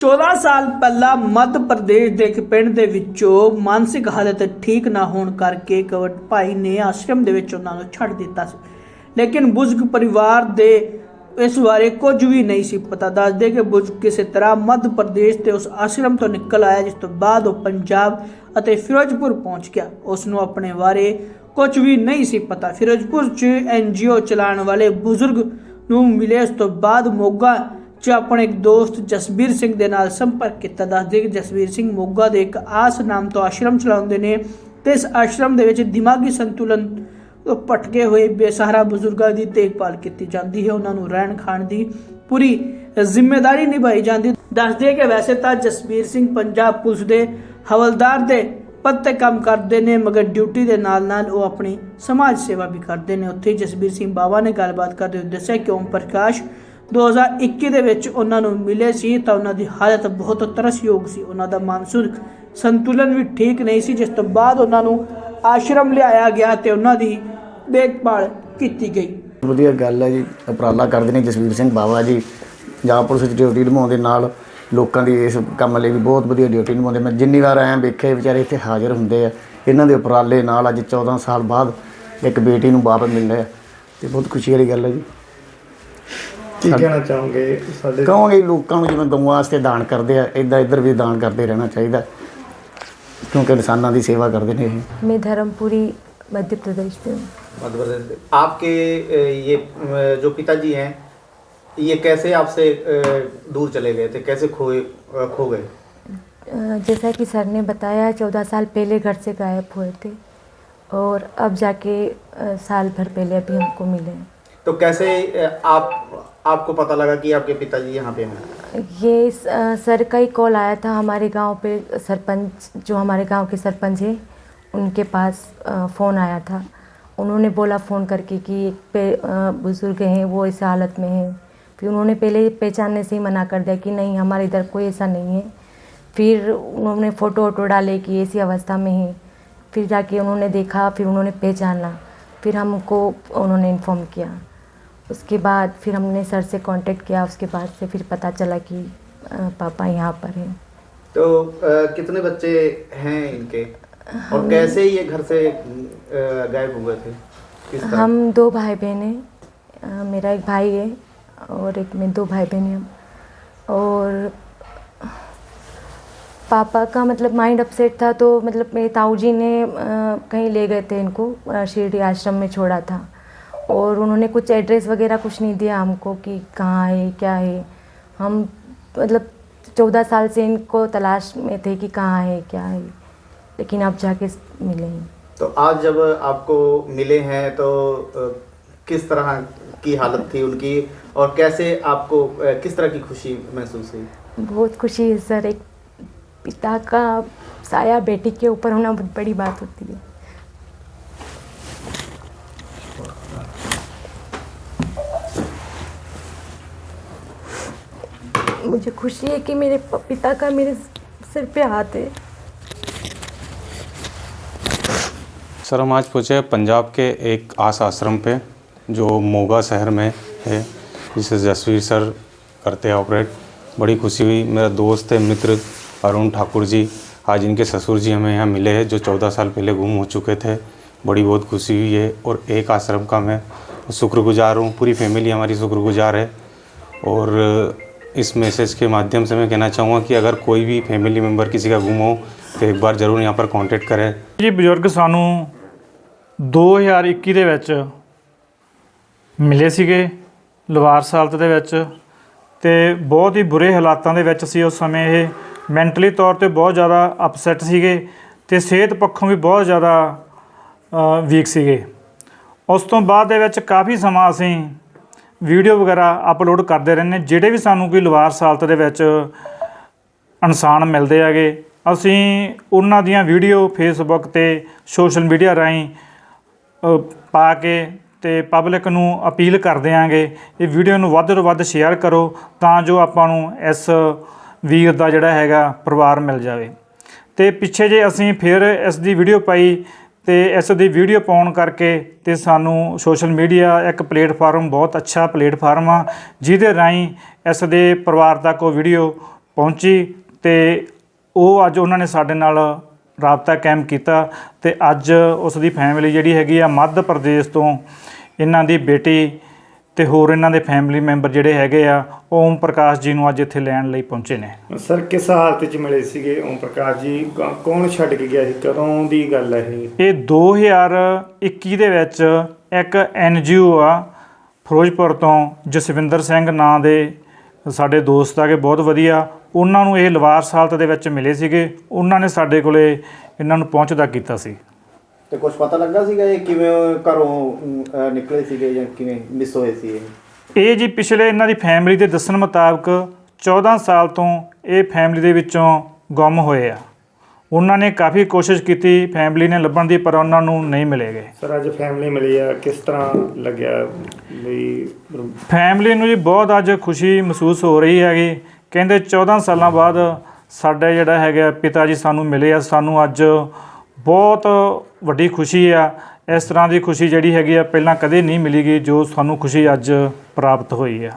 14 ਸਾਲ ਪਹਿਲਾਂ ਮੱਧ ਪ੍ਰਦੇਸ਼ ਦੇ ਇੱਕ ਪਿੰਡ ਦੇ ਵਿੱਚੋਂ ਮਾਨਸਿਕ ਹਾਲਤ ਠੀਕ ਨਾ ਹੋਣ ਕਰਕੇ ਕਵਟ ਭਾਈ ਨੇ ਆਸ਼ਰਮ ਦੇ ਵਿੱਚ ਉਹਨਾਂ ਨੂੰ ਛੱਡ ਦਿੱਤਾ ਸੀ। ਲੇਕਿਨ ਬੁਜ਼ੁਰਗ ਪਰਿਵਾਰ ਦੇ ਇਸ ਬਾਰੇ ਕੁਝ ਵੀ ਨਹੀਂ ਸੀ ਪਤਾ। ਦੱਸਦੇ ਕਿ ਬੁਜ਼ੁਰਗ ਕਿਸੇ ਤਰ੍ਹਾਂ ਮੱਧ ਪ੍ਰਦੇਸ਼ ਤੇ ਉਸ ਆਸ਼ਰਮ ਤੋਂ ਨਿਕਲ ਆਇਆ, ਜਿਸ ਤੋਂ ਬਾਅਦ ਉਹ ਪੰਜਾਬ ਅਤੇ ਫਿਰੋਜ਼ਪੁਰ ਪਹੁੰਚ ਗਿਆ। ਉਸ ਨੂੰ ਆਪਣੇ ਬਾਰੇ ਕੁਝ ਵੀ ਨਹੀਂ ਸੀ ਪਤਾ। ਫਿਰੋਜ਼ਪੁਰ 'ਚ ਐਨਜੀਓ ਚਲਾਉਣ ਵਾਲੇ ਬਜ਼ੁਰਗ ਨੂੰ ਮਿਲੇ ਉਸ ਤੋਂ ਬਾਅਦ ਮੋਗਾ 'ਚ ਆਪਣੇ ਇੱਕ ਦੋਸਤ ਜਸਬੀਰ ਸਿੰਘ ਦੇ ਨਾਲ ਸੰਪਰਕ ਕੀਤਾ। ਦੱਸਦੇ ਕਿ ਜਸਬੀਰ ਸਿੰਘ ਮੋਗਾ ਦੇ ਇੱਕ ਆਸ ਨਾਮ ਤੋਂ ਆਸ਼ਰਮ ਚਲਾਉਂਦੇ ਨੇ ਤੇ ਇਸ ਆਸ਼ਰਮ ਦੇ ਵਿੱਚ ਦਿਮਾਗੀ ਸੰਤੁਲਨ ਤੋਂ ਭਟਕੇ ਹੋਏ ਬੇਸਹਾਰਾ ਬਜ਼ੁਰਗਾਂ ਦੀ ਦੇਖਭਾਲ ਕੀਤੀ ਜਾਂਦੀ ਹੈ। ਉਹਨਾਂ ਨੂੰ ਰਹਿਣ ਖਾਣ ਦੀ ਪੂਰੀ ਜ਼ਿੰਮੇਵਾਰੀ ਨਿਭਾਈ ਜਾਂਦੀ ਦੱਸਦੇ ਕਿ ਵੈਸੇ ਤਾਂ ਜਸਬੀਰ ਸਿੰਘ ਪੰਜਾਬ ਪੁਲਿਸ ਦੇ ਹਵਲਦਾਰ ਦੇ ਪਦ ਤੇ ਕੰਮ ਕਰਦੇ ਨੇ, ਮਗਰ ਡਿਊਟੀ ਦੇ ਨਾਲ ਨਾਲ ਉਹ ਆਪਣੀ ਸਮਾਜ ਸੇਵਾ ਵੀ ਕਰਦੇ ਨੇ। ਉੱਥੇ ਜਸਬੀਰ ਸਿੰਘ ਬਾਵਾ ਨੇ ਗੱਲਬਾਤ ਕਰਦੇ ਹੋਏ ਦੱਸਿਆ ਕਿ ਓਮ ਪ੍ਰਕਾਸ਼ 2021 ਦੇ ਵਿੱਚ ਉਹਨਾਂ ਨੂੰ ਮਿਲੇ ਸੀ ਤਾਂ ਉਹਨਾਂ ਦੀ ਹਾਲਤ ਬਹੁਤ ਤਰਸਯੋਗ ਸੀ। ਉਹਨਾਂ ਦਾ ਮਾਨਸਿਕ ਸੰਤੁਲਨ ਵੀ ਠੀਕ ਨਹੀਂ ਸੀ, ਜਿਸ ਤੋਂ ਬਾਅਦ ਉਹਨਾਂ ਨੂੰ ਆਸ਼ਰਮ ਲਿਆਇਆ ਗਿਆ ਤੇ ਉਹਨਾਂ ਦੀ ਦੇਖਭਾਲ ਕੀਤੀ ਗਈ। ਵਧੀਆ ਗੱਲ ਹੈ ਜੀ, ਉਪਰਾਲਾ ਕਰਦੇ ਨੇ ਜਸਵੀਰ ਸਿੰਘ ਬਾਵਾ ਜੀ। ਪੰਜਾਬ ਪੁਲਿਸ ਵਿੱਚ ਡਿਊਟੀ ਨਿਭਾਉਣ ਦੇ ਨਾਲ ਲੋਕਾਂ ਦੀ ਇਸ ਕੰਮ ਲਈ ਵੀ ਬਹੁਤ ਵਧੀਆ ਡਿਊਟੀ ਨਿਭਾਉਂਦੇ। ਮੈਂ ਜਿੰਨੀ ਵਾਰ ਆਇਆ ਵੇਖੇ ਵਿਚਾਰੇ ਇੱਥੇ ਹਾਜ਼ਰ ਹੁੰਦੇ ਆ। ਇਹਨਾਂ ਦੇ ਉਪਰਾਲੇ ਨਾਲ ਅੱਜ 14 ਸਾਲ ਬਾਅਦ ਇੱਕ ਬੇਟੀ ਨੂੰ ਵਾਪਸ ਮਿਲ ਰਿਹਾ ਤੇ ਬਹੁਤ ਖੁਸ਼ੀ ਵਾਲੀ ਗੱਲ ਹੈ ਜੀ। ਕੀ ਕਹਿਣਾ ਚਾਹੋਗੇ ਸਾਡੇ ਕਹਾਂਗੇ ਲੋਕਾਂ ਨੂੰ ਜਿਵੇਂ ਗਊਆਂ ਵਾਸਤੇ ਦਾਨ ਕਰਦੇ ਆ ਇਦਾਂ ਇੱਧਰ ਵੀ ਦਾਨ ਕਰਦੇ ਰਹਿਣਾ ਚਾਹੀਦਾ ਕਿਉਂਕਿ ਇਨਸਾਨਾਂ ਦੀ ਸੇਵਾ ਕਰਦੇ ਨੇ ਇਹ मैं धर्मपुरी मध्य प्रदेश में हूँ मध्य प्रदेश से। आपके अ, ये अ, जो पिताजी हैं ये कैसे आपसे अ, दूर चले गए थे कैसे खोए अ, खो गए अ, जैसा कि सर ने बताया चौदह साल पहले घर से गायब हुए थे और अब जाके अ, साल भर पहले अभी हमको मिले हैं। तो कैसे आप, आपको पता लगा कि आपके पिताजी यहाँ पे हैं? ये सर का ही कॉल आया था हमारे गाँव पे, सरपंच, जो हमारे गाँव के सरपंच हैं, उनके पास फ़ोन आया था। उन्होंने बोला फ़ोन करके कि एक पे बुज़ुर्ग हैं, वो इस हालत में हैं। फिर उन्होंने पहले पहचानने से ही मना कर दिया कि नहीं, हमारे इधर कोई ऐसा नहीं है। फिर उन्होंने फ़ोटो वोटो डाले कि ऐसी अवस्था में है। फिर जाके उन्होंने देखा, फिर उन्होंने पहचाना। फिर हमको उन्होंने इन्फॉर्म किया। उसके बाद फिर हमने सर से कांटेक्ट किया उसके बाद से फिर पता चला कि पापा यहाँ पर हैं। तो अ, कितने बच्चे हैं इनके? और कैसे ये घर से गायब हुए थे? हम दो भाई बहन हैं मेरा एक भाई है और एक में दो भाई बहन हैं हम। और पापा का मतलब माइंड अपसेट था तो मतलब मेरे ताऊ जी ने अ, कहीं ले गए थे इनको शिरडी आश्रम में छोड़ा था। और उन्होंने कुछ एड्रेस वगैरह कुछ नहीं दिया हमको कि कहाँ है क्या है। हम मतलब चौदह साल से इनको तलाश में थे कि कहाँ है क्या है। लेकिन अब जाके मिले हैं। तो आज जब आपको मिले हैं तो किस तरह की हालत थी उनकी और कैसे आपको किस तरह की खुशी महसूस हुई? बहुत खुशी है सर। एक पिता का साया बेटी के ऊपर होना बहुत बड़ी बात होती है। मुझे खुशी है कि मेरे पिता का मेरे सिर पे हाथ है। सर, हम आज पहुँचे पंजाब के एक आस आश्रम पे, जो मोगा शहर में है, जिसे जसवीर सर करते हैं ऑपरेट बड़ी खुशी हुई। मेरा दोस्त है, मित्र अरुण ठाकुर जी। आज इनके ससुर जी हमें यहाँ मिले हैं, जो चौदह साल पहले गुम हो चुके थे। बड़ी बहुत खुशी हुई है। और एक आश्रम का मैं शुक्रगुजार हूँ। पूरी फैमिली हमारी शुक्रगुजार है। और इस मैसेज के माध्यम से मैं कहना चाहूँगा कि अगर कोई भी फैमिली मेम्बर किसी का गुम हो तो एक बार ज़रूर यहाँ पर कांटेक्ट करें ਜੀ ਬਜ਼ੁਰਗ ਸਾਨੂੰ 2021 ਦੇ ਵਿੱਚ ਮਿਲੇ ਸੀਗੇ ਲਵਾਰਸ ਹਾਲਤ ਦੇ ਵਿੱਚ ਤੇ ਬਹੁਤ ਹੀ ਬੁਰੇ ਹਾਲਾਤਾਂ ਦੇ ਵਿੱਚ ਸੀ ਉਸ ਸਮੇਂ ਇਹ ਮੈਂਟਲੀ ਤੌਰ ਤੇ ਬਹੁਤ ਜ਼ਿਆਦਾ ਅਪਸੈਟ ਸੀਗੇ ਤੇ ਸਿਹਤ ਪੱਖੋਂ ਵੀ ਬਹੁਤ ਜ਼ਿਆਦਾ ਵੀਕ ਸੀਗੇ ਉਸ ਤੋਂ ਬਾਅਦ ਦੇ ਵਿੱਚ ਕਾਫੀ ਸਮਾਂ ਅਸੀਂ ਵੀਡੀਓ ਵਗੈਰਾ ਅਪਲੋਡ ਕਰਦੇ ਰਹਿੰਦੇ ਜਿਹੜੇ ਵੀ ਸਾਨੂੰ ਕੋਈ ਲਵਾਰ ਸਾਲਤ ਦੇ ਵਿੱਚ ਇਨਸਾਨ ਮਿਲਦੇ ਹੈਗੇ, ਅਸੀਂ ਉਹਨਾਂ ਦੀਆਂ ਵੀਡੀਓ ਫੇਸਬੁੱਕ ਤੇ ਸੋਸ਼ਲ ਮੀਡੀਆ ਰਾਹੀਂ ਪਾ ਕੇ ਤੇ ਪਬਲਿਕ ਨੂੰ ਅਪੀਲ ਕਰਦੇ ਆਂਗੇ ਇਹ ਵੀਡੀਓ ਨੂੰ ਵੱਧ ਤੋਂ ਵੱਧ ਸ਼ੇਅਰ ਕਰੋ ਤਾਂ ਜੋ ਆਪਾਂ ਨੂੰ ਇਸ ਵੀਰ ਦਾ ਜਿਹੜਾ ਹੈਗਾ ਪਰਿਵਾਰ ਮਿਲ ਜਾਵੇ। ਤੇ ਪਿੱਛੇ ਜੇ ਅਸੀਂ ਫਿਰ ਇਸ ਦੀ ਵੀਡੀਓ ਪਾਈ ਤੇ ਇਸ ਦੀ ਵੀਡੀਓ ਪਾਉਣ ਕਰਕੇ ਤੇ ਸਾਨੂੰ ਸੋਸ਼ਲ ਮੀਡੀਆ ਇੱਕ ਪਲੇਟਫਾਰਮ, ਬਹੁਤ ਅੱਛਾ ਪਲੇਟਫਾਰਮ ਆ, ਜਿਹਦੇ ਰਾਹੀਂ ਇਸ ਦੇ ਪਰਿਵਾਰ ਤੱਕ ਉਹ ਵੀਡੀਓ ਪਹੁੰਚੀ ਤੇ ਉਹ ਅੱਜ ਉਹਨਾਂ ਨੇ ਸਾਡੇ ਨਾਲ ਰਾਬਤਾ ਕਾਇਮ ਕੀਤਾ ਤੇ ਅੱਜ ਉਸ ਦੀ ਫੈਮਿਲੀ ਜਿਹੜੀ ਹੈਗੀ ਆ ਮੱਧ ਪ੍ਰਦੇਸ਼ ਤੋਂ ਇਹਨਾਂ ਦੀ ਬੇਟੀ ਤੇ ਹੋਰ ਇਹਨਾਂ ਦੇ ਫੈਮਿਲੀ ਮੈਂਬਰ ਜਿਹੜੇ ਹੈਗੇ ਆ ਓਮ ਪ੍ਰਕਾਸ਼ ਜੀ ਨੂੰ ਅੱਜ ਇੱਥੇ ਲੈਣ ਲਈ ਪਹੁੰਚੇ ਨੇ। ਸਰ ਕਿਸ ਹਾਲਤ 'ਚ ਮਿਲੇ ਸੀਗੇ ਓਮ ਪ੍ਰਕਾਸ਼ ਜੀ? ਕ- ਕੌਣ ਛੱਡ ਕੇ ਗਿਆ ਸੀ? ਕਦੋਂ ਦੀ ਗੱਲ ਹੈ ਇਹ? ਇਹ 2021 ਦੇ ਵਿੱਚ ਇੱਕ ਐਨਜੀਓ ਆ ਫਿਰੋਜ਼ਪੁਰ ਤੋਂ ਜਸਵਿੰਦਰ ਸਿੰਘ ਨਾਂ ਦੇ ਸਾਡੇ ਦੋਸਤ ਆਗੇ ਬਹੁਤ ਵਧੀਆ। ਉਹਨਾਂ ਨੂੰ ਇਹ ਲਵਾਰਸ ਹਾਲਤ ਦੇ ਵਿੱਚ ਮਿਲੇ ਸੀਗੇ। ਉਹਨਾਂ ਨੇ ਸਾਡੇ ਕੋਲੇ ਇਹਨਾਂ ਨੂੰ ਪਹੁੰਚਦਾ ਕੀਤਾ ਸੀ। ਤੇ ਕੁਝ ਪਤਾ ਲੱਗਾ ਸੀਗਾ ਇਹ ਕਿਵੇਂ ਘਰੋਂ ਅਹ, ਨਿਕਲੇ ਸੀਗੇ ਜਾਂ ਕਿਵੇਂ ਮਿਸ ਹੋਏ ਸੀ ਇਹ? ਇਹ ਜੀ ਪਿਛਲੇ ਇਹਨਾਂ ਦੀ ਫੈਮਿਲੀ ਦੇ ਦੱਸਣ ਮੁਤਾਬਕ 14 ਸਾਲ ਤੋਂ ਇਹ ਫੈਮਿਲੀ ਦੇ ਵਿੱਚੋਂ ਗੁੰਮ ਹੋਏ ਆ। ਉਹਨਾਂ ਨੇ ਕਾਫੀ ਕੋਸ਼ਿਸ਼ ਕੀਤੀ ਫੈਮਿਲੀ ਨੇ ਲੱਭਣ ਦੀ ਪਰ ਉਹਨਾਂ ਨੂੰ ਨਹੀਂ ਮਿਲੇਗੇ ਸਰ ਅੱਜ ਫੈਮਿਲੀ ਮਿਲੀ ਆ ਕਿਸ ਤਰ੍ਹਾਂ ਲੱਗਿਆ ਵੀ ਫੈਮਿਲੀ ਨੂੰ ਜੀ ਬਹੁਤ ਅੱਜ ਖੁਸ਼ੀ ਮਹਿਸੂਸ ਹੋ ਰਹੀ ਹੈਗੀ। ਕਹਿੰਦੇ 14 ਸਾਲਾਂ ਬਾਅਦ ਸਾਡੇ ਜਿਹੜਾ ਹੈਗਾ ਪਿਤਾ ਜੀ ਸਾਨੂੰ ਮਿਲੇ ਆ। ਸਾਨੂੰ ਅੱਜ ਬਹੁਤ ਵੱਡੀ ਖੁਸ਼ੀ ਆ। ਇਸ ਤਰ੍ਹਾਂ ਦੀ ਖੁਸ਼ੀ ਜਿਹੜੀ ਹੈਗੀ ਆ, ਪਹਿਲਾਂ ਕਦੇ ਨਹੀਂ ਮਿਲੀ ਗਈ ਜੋ ਸਾਨੂੰ ਖੁਸ਼ੀ ਅੱਜ ਪ੍ਰਾਪਤ ਹੋਈ ਆ।